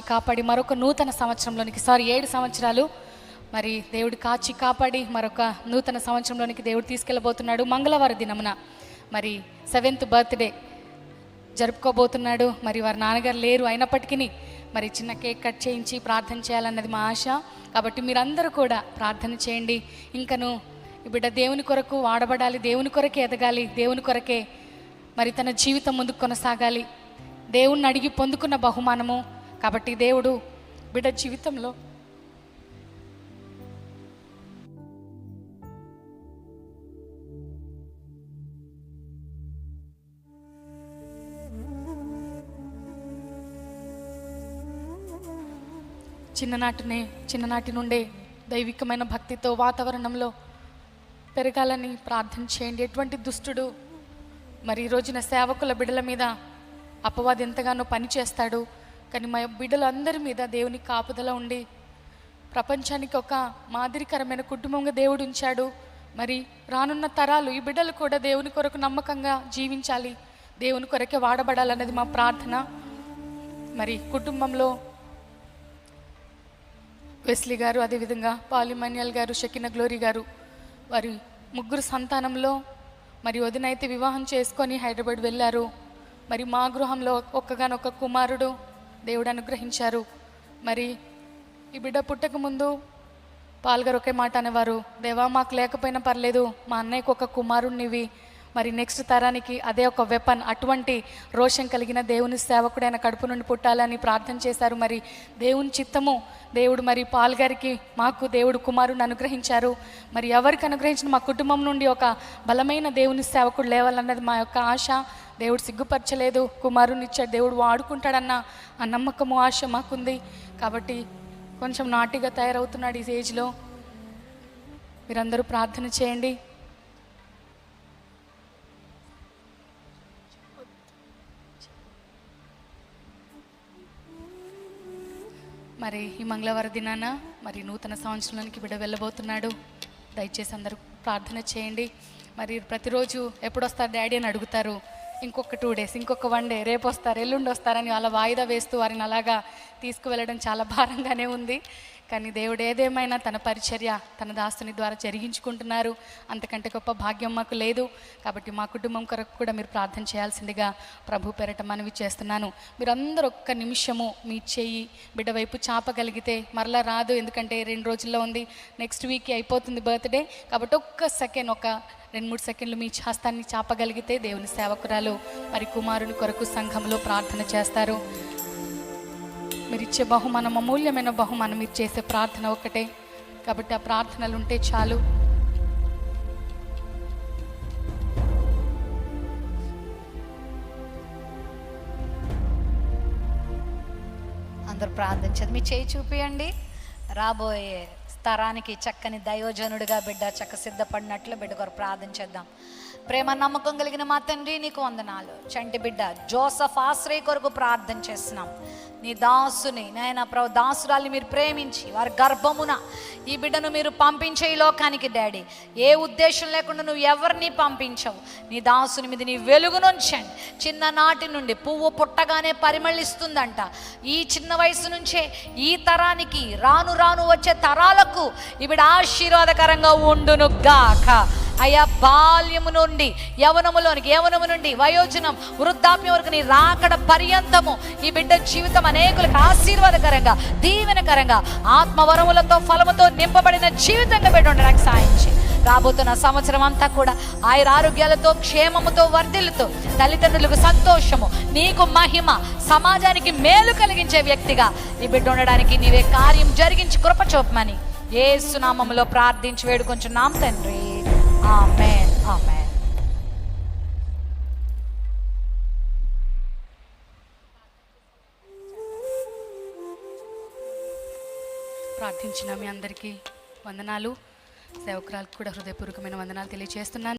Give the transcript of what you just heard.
కాపాడి మరొక నూతన సంవత్సరంలోనికి సారీ ఏడు సంవత్సరాలు మరి దేవుడు కాచి కాపాడి మరొక నూతన సంవత్సరంలోనికి దేవుడు తీసుకెళ్ళబోతున్నాడు. మంగళవారం దినమున మరి సెవెంత్ బర్త్డే జరుపుకోబోతున్నాడు. మరి వారి నాన్నగారు లేరు అయినప్పటికీ మరి చిన్న కేక్ కట్ చేయించి ప్రార్థన చేయాలన్నది మా ఆశ. కాబట్టి మీరందరూ కూడా ప్రార్థన చేయండి. ఇంకను బిడ్డ దేవుని కొరకు వాడబడాలి దేవుని కొరకే ఎదగాలి దేవుని కొరకే మరి తన జీవితం ముందుకు కొనసాగాలి. దేవుణ్ణి అడిగి పొందుకున్న బహుమానము కాబట్టి దేవుడు బిడ్డ జీవితంలో చిన్ననాటినే చిన్ననాటి నుండే దైవికమైన భక్తితో వాతావరణంలో పెరగాలని ప్రార్థన చేయండి. ఎటువంటి దుష్టుడు మరి ఈ రోజున సేవకుల బిడల మీద అపవాది ఎంతగానో పనిచేస్తాడు కానీ మా బిడ్డలందరి మీద దేవుని కాపుదల ఉండి ప్రపంచానికి ఒక మాదిరికరమైన కుటుంబంగా దేవుడు ఉంచాడు. మరి రానున్న తరాలు ఈ బిడ్డలు కూడా దేవుని కొరకు నమ్మకంగా జీవించాలి. దేవుని కొరకే వాడబడాలన్నది మా ప్రార్థన. మరి కుటుంబంలో వెస్లీ గారు అదేవిధంగా పాలిమన్యల్ గారు షకిన గ్లోరీ గారు వారి ముగ్గురు సంతానంలో మరి వదినైతే వివాహం చేసుకొని హైదరాబాద్ వెళ్ళారు. మరి మా గృహంలో ఒక్కగానొక్క కుమారుడు దేవుడు అనుగ్రహించారు. మరి ఈ బిడ్డ పుట్టక ముందు పాల్గారు ఒకే మాట అనేవారు దేవా మాకు లేకపోయినా పర్లేదు మా అన్నయ్యకు ఒక కుమారుణ్ణివి. మరి నెక్స్ట్ తరానికి అదే ఒక వెపన్ అటువంటి రోషం కలిగిన దేవుని సేవకుడైన కడుపు నుండి పుట్టాలని ప్రార్థన చేశారు. మరి దేవుని చిత్తము దేవుడు మరి పాల్ గారికి మాకు దేవుడు కుమారుని అనుగ్రహించారు. మరి ఎవరికి అనుగ్రహించిన మా కుటుంబం నుండి ఒక బలమైన దేవుని సేవకుడు లేవాలన్నది మా యొక్క ఆశ. దేవుడు సిగ్గుపరచలేదు కుమారుని ఇచ్చాడు దేవుడు వాడుకుంటాడన్న ఆ నమ్మకము ఆశ మాకుంది. కాబట్టి కొంచెం నాటిగా తయారవుతున్నాడు ఈ ఏజ్లో. మీరందరూ ప్రార్థన చేయండి. మరి ఈ మంగళవారం దినాన మరి నూతన సంవత్సరంలోనికి బిడ వెళ్ళబోతున్నాడు. దయచేసి అందరూ ప్రార్థన చేయండి. మరి ప్రతిరోజు ఎప్పుడొస్తారు డాడీ అని అడుగుతారు. ఇంకొక టూ డేస్ ఇంకొక వన్ డే రేపు వస్తారు ఎల్లుండి వస్తారని అలా వాయిదా వేస్తూ వారిని అలాగా తీసుకువెళ్ళడం చాలా భారంగానే ఉంది. కానీ దేవుడు ఏదేమైనా తన పరిచర్య తన దాస్తుని ద్వారా జరిగించుకుంటున్నారు. అంతకంటే గొప్ప భాగ్యం మాకు లేదు. కాబట్టి మా కుటుంబం కొరకు కూడా మీరు ప్రార్థన చేయాల్సిందిగా ప్రభు పెరట మనవి చేస్తున్నాను. మీరందరూ ఒక్క నిమిషము మీ చెయ్యి బిడ్డ వైపు చాపగలిగితే మరలా రాదు. ఎందుకంటే రెండు రోజుల్లో ఉంది. నెక్స్ట్ వీక్ అయిపోతుంది బర్త్డే కాబట్టి ఒక్క సెకండ్ ఒక రెండు మూడు సెకండ్లు మీ హస్తాన్ని చాపగలిగితే దేవుని సేవకురాలు మరి కుమారుని కొరకు సంఘంలో ప్రార్థన చేస్తారు. మీరు ఇచ్చే బహుమానం అమూల్యమైన బహుమానం మీరు చేసే ప్రార్థన ఒకటే. కాబట్టి ఆ ప్రార్థనలు ఉంటే చాలు. అందరూ ప్రార్థించదు మీ చేయి చూపియండి. రాబోయే తరానికి చక్కని దయోజనుడిగా బిడ్డ చక్క సిద్ధపడినట్లు బిడ్డ కొరకు ప్రార్థన చేద్దాం. ప్రేమ నమ్మకం కలిగిన మా తండ్రి నీకు వందనాలు. చంటి బిడ్డ జోసఫ్ ఆశ్రయ కొరకు ప్రార్థన చేస్తున్నాం. నీ దాసుని నాయన ప్రభు దాసురాల్ని మీరు ప్రేమించి వారి గర్భమున ఈ బిడ్డను మీరు పంపించే ఈ లోకానికి డాడీ. ఏ ఉద్దేశం లేకుండా నువ్వు ఎవరిని పంపించవు. నీ దాసుని మీద నీ వెలుగునుంచండి చిన్ననాటి నుండి పువ్వు పుట్టగానే పరిమళిస్తుందంట. ఈ చిన్న వయసు నుంచే ఈ తరానికి రాను రాను వచ్చే తరాలకు ఈవిడ ఆశీర్వాదకరంగా ఉండును గాక. అయ్యా బాల్యము నుండి యవనములోనికి యవనము నుండి వయోజనం వృద్ధాప్యం వరకు నీ రాకడ పర్యంతము ఈ బిడ్డ జీవితం అనేకులకు ఆశీర్వాదకరంగా దీవెనకరంగా ఆత్మవరములతో ఫలముతో నింపబడిన జీవితంగా బిడ్డ ఉండడానికి సాయం చేయి రాబోతున్న సంవత్సరం అంతా కూడా ఆయన ఆరోగ్యాలతో క్షేమముతో వర్ధిల్లుతూ తల్లిదండ్రులకు సంతోషము నీకు మహిమ సమాజానికి మేలు కలిగించే వ్యక్తిగా ఈ బిడ్డ ఉండడానికి నీవే కార్యం జరిగించి కృప చూపమని ఏసునామంలో ప్రార్థించి వేడుకొంచున్నాం తండ్రి. Amen amen. ప్రార్థించిన మీ అందరికీ వందనాలు. సేవకురాలకు కూడా హృదయపూర్వకమైన వందనాలు తెలియజేస్తున్నాను